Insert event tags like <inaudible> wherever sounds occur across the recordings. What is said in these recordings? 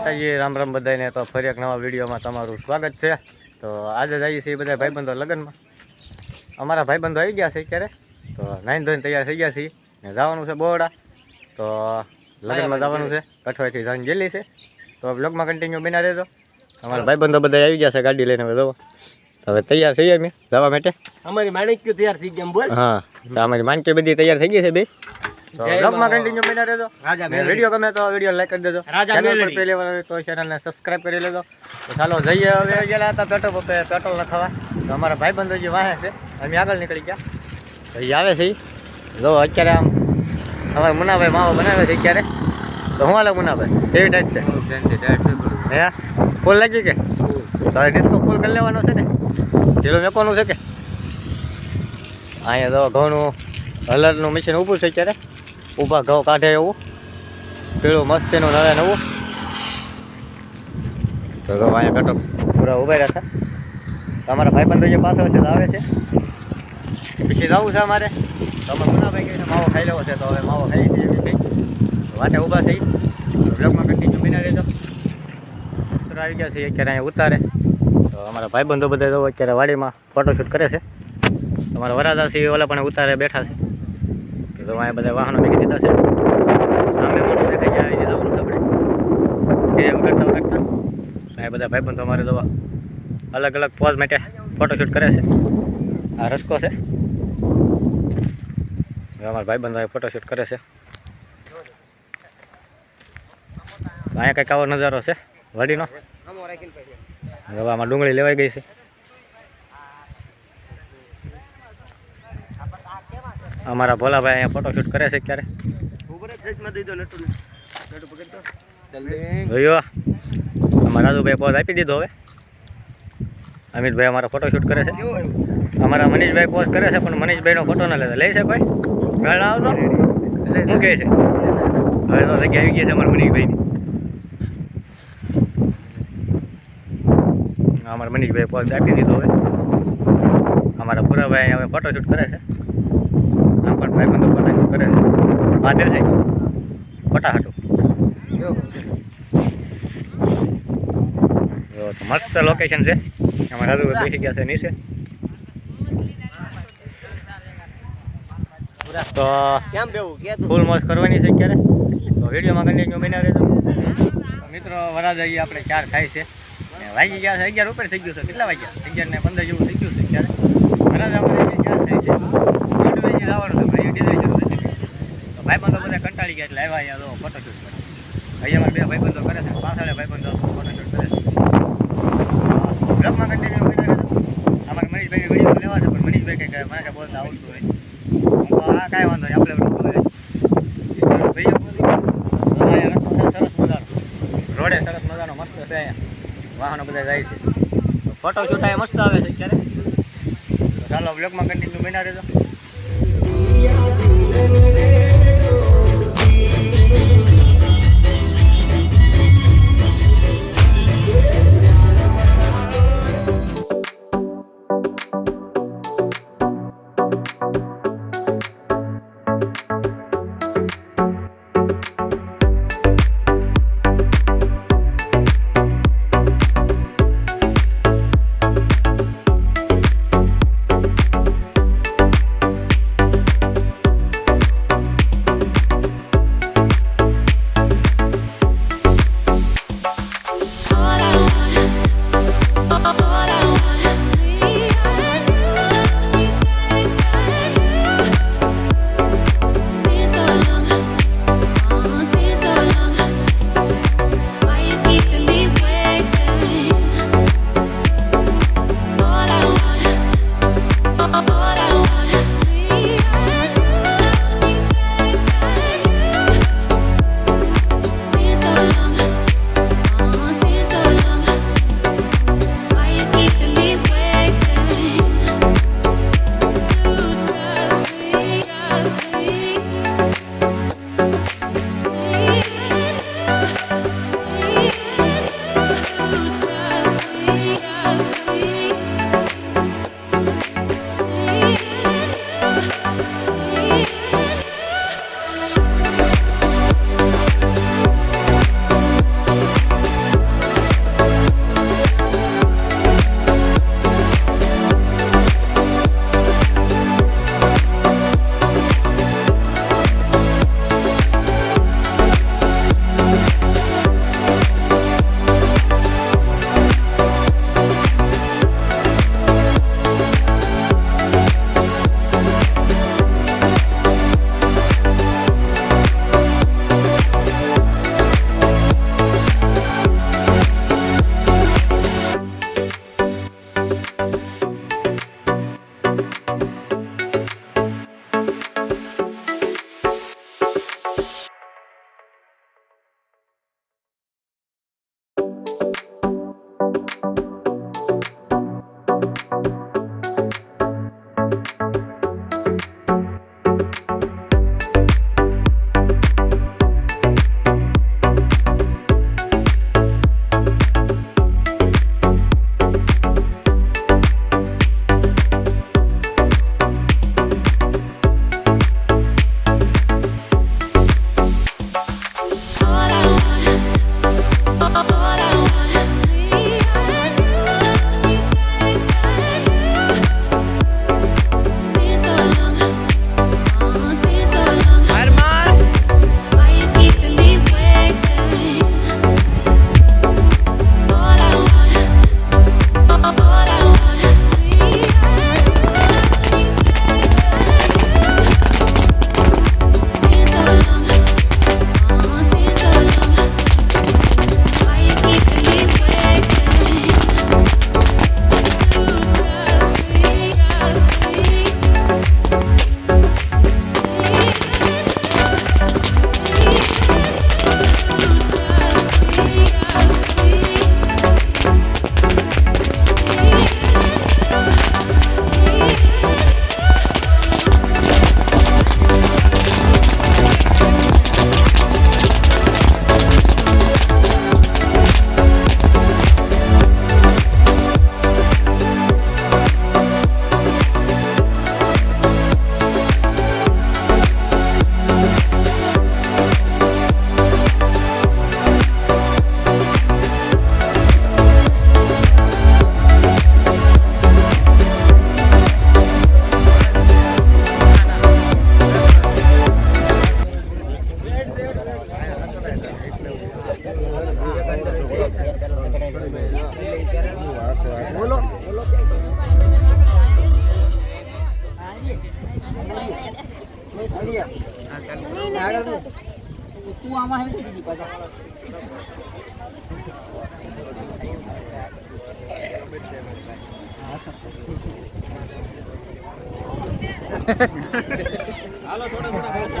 માતાજી રામ રામ બધાને તો ફરી એક નવા વિડીયોમાં તમારું સ્વાગત છે. તો આજે જઈએ છીએ બધા ભાઈબંધો લગ્નમાં. અમારા ભાઈબંધો આવી ગયા છે અત્યારે. તો નાઈન ધોઈને તૈયાર થઈ ગયા છીએ. ને જવાનું છે બોરડા તો લગ્નમાં જવાનું છે. કઠવાઈથી જઈને ગયેલી છે. તો બ્લોગમાં કન્ટિન્યુ બના રહેજો. અમારા ભાઈબંધો બધા આવી ગયા છે ગાડી લઈને. હવે જવો હવે તૈયાર થઈ અમે. જવા માટે. અમારી માણક્યું તૈયાર થઈ ગયા એમ બોલ. હા અમારી માણકી બધી તૈયાર થઈ ગઈ છે બે. બ્લોગમાં મા- કન્ટિન્યુ રહેજો. વીડિયો ગમે તો વીડિયો લાઈક કરી દેજો. રાજા ચેનલ પર પહેલી વાર તો ચેનલને સબસ્ક્રાઇબ કરી લેજો. તો ચાલો જઈએ હવે ગયેલા હતા પેટ્રોલ પંપે. પેટ્રોલ નખાવા. તો અમારા ભાઈબંધો જે વાહે છે. અમે આગળ નીકળી ગયા. તો એ આવે છે. જો અત્યારે આમ અમારે મુનાભાઈ માવો બનાવે છે અત્યારે. તો હું હાલે મુનાભાઈ? કેવી ટાઈટ છે? હે? ફૂલ લાગી કે? તારે ડિસ્કો ફૂલ કરી લેવાનો છે ને? ઢીલું મેકવાનું છે કે? અહીંયા જો ઘઉંનું હલરનું મશીન ઊભું છે અત્યારે. ઊભા ઘઉં કાઢે એવું. પેલું મસ્તીનું નવે નવું. તો જો અહીંયા કટો પૂરા ઊભા રહ્યા છે તમારા ભાઈબંધો જે પાછળ છે, તો આવે છે. પછી જવું છે અમારે. તો અમે મુનાભાઈ કહીને માવો ખાઈ લેવો છે. તો હવે માવો ખાઈ લઈએ એવી ભાઈ વાટે ઊભા થઈ બ્લોગમાં કન્ટિન્યુ બિના રહેજો. મિત્રો આવી ગયા છે અત્યારે અહીંયા ઉતારે. તો અમારા ભાઈબંધો બધા અત્યારે વાડીમાં ફોટોશૂટ કરે છે. તમારા વરાદા છે ઓલા પણ ઉતારે બેઠા છે. તો અહીંયા બધા વાહનો મેં દીધા છે સામે મોટું દેખાય જાય આવી જવાનું આપણે. એ વગરતા કરતા અહીંયા બધા ભાઈ પણ તમારે દવા અલગ અલગ પોઝ માટે ફોટોશૂટ કરે છે. આ રસ્કો છે. અમારા ભાઈબંધ ભાઈ ફોટોશૂટ કરે છે. અહીંયા કંઈક આવો નજારો છે વાડીનો. હવે આમાં ડુંગળી લેવાઈ ગઈ છે. અમારા ભોલાભાઈ અહીંયા ફોટોશૂટ કરે છે ક્યારે. જોયો અમારા રાજુભાઈ પોઝ આપી દીધો હવે. અમિતભાઈ અમારો ફોટોશૂટ કરે છે. અમારા મનીષભાઈ પોઝ કરે છે, પણ મનીષભાઈનો ફોટો ના લઈ છે ભાઈ. મેળ આવતો શું છે? હવે તો જગ્યા આવી છે અમારા મનીષભાઈની. અમારા મનીષભાઈ પોઝ આપી દીધો હવે. અમારા પુરાભાઈ હવે ફોટોશૂટ કરે છે. પણ ભાઈ બંધો ફોટોશૂટ કરે છે. જાય છે ફોટા તો મસ્ત લોકેશન છે. અમારા રાજુ બેસી ગયા છે, નીચે. તો કેમ બેવું? ફૂલ મોજ કરવાની છે ક્યારે તો વિડીયોમાં કન્ટિન્યુ બન્યા રહેજો. મિત્રો વરાજાઈ આપણે, ચાર થાય છે. વાગી ગયા છે, અગિયાર ઉપર થઈ ગયું છે. કેટલા વાગ્યા? અગિયાર ને પંદર જેવું થઈ ગયું છે અત્યારે. વરાજા અમારે ચાર થાય છે? દોઢ વાગે જવાનું ભાઈ ડિઝાઇન જરૂર છે. તો ભાઈબંધો બધા કંટાળી ગયા એટલે આવ્યા અહીંયા તો ફોટોશૂટ કરે અહીંયા અમારે બે ભાઈબંધો કરે છે, પાછળ ભાઈબંધો ફોટોશૂટ કરે છે. બ્લોગમાં કન્ટિન્યુ રહેજો અમારે મનીષભાઈ વીડિયો લેવા છે, પણ મનીષભાઈ કંઈક મને કંઈ બોલતા આવડતું હોય. હું હા, કાંઈ વાંધો નહીં, આપણે કરે સરસ મજાનો. રોડે સરસ મજાનો મસ્ત છે વાહનો બધા જાય છે. ફોટો શૂટ મસ્ત આવે છે અત્યારે. ચાલો બ્લોગમાં કન્ટિન્યુ બના રહેજો. Yeah. બોલો બોલો તું આમાં હવે સીધી પાછા હાલો થોડા થોડા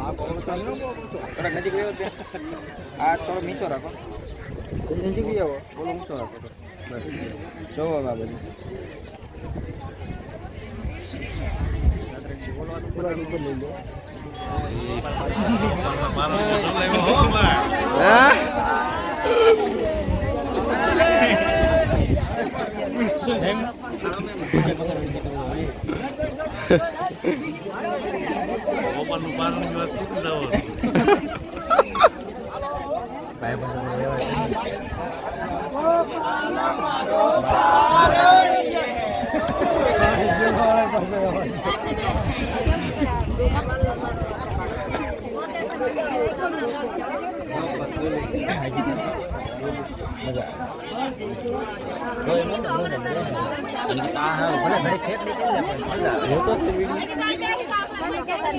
થોડાક નજીક રહ્યો આ થોડો નીચો રાખો. નજીક આવો. બોલો ઊંચો રાખો બસ. જોવો આ બધું <laughs>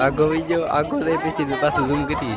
આગો વીડિયો આગો રહી પછી તો પાછું ઝૂમ કરી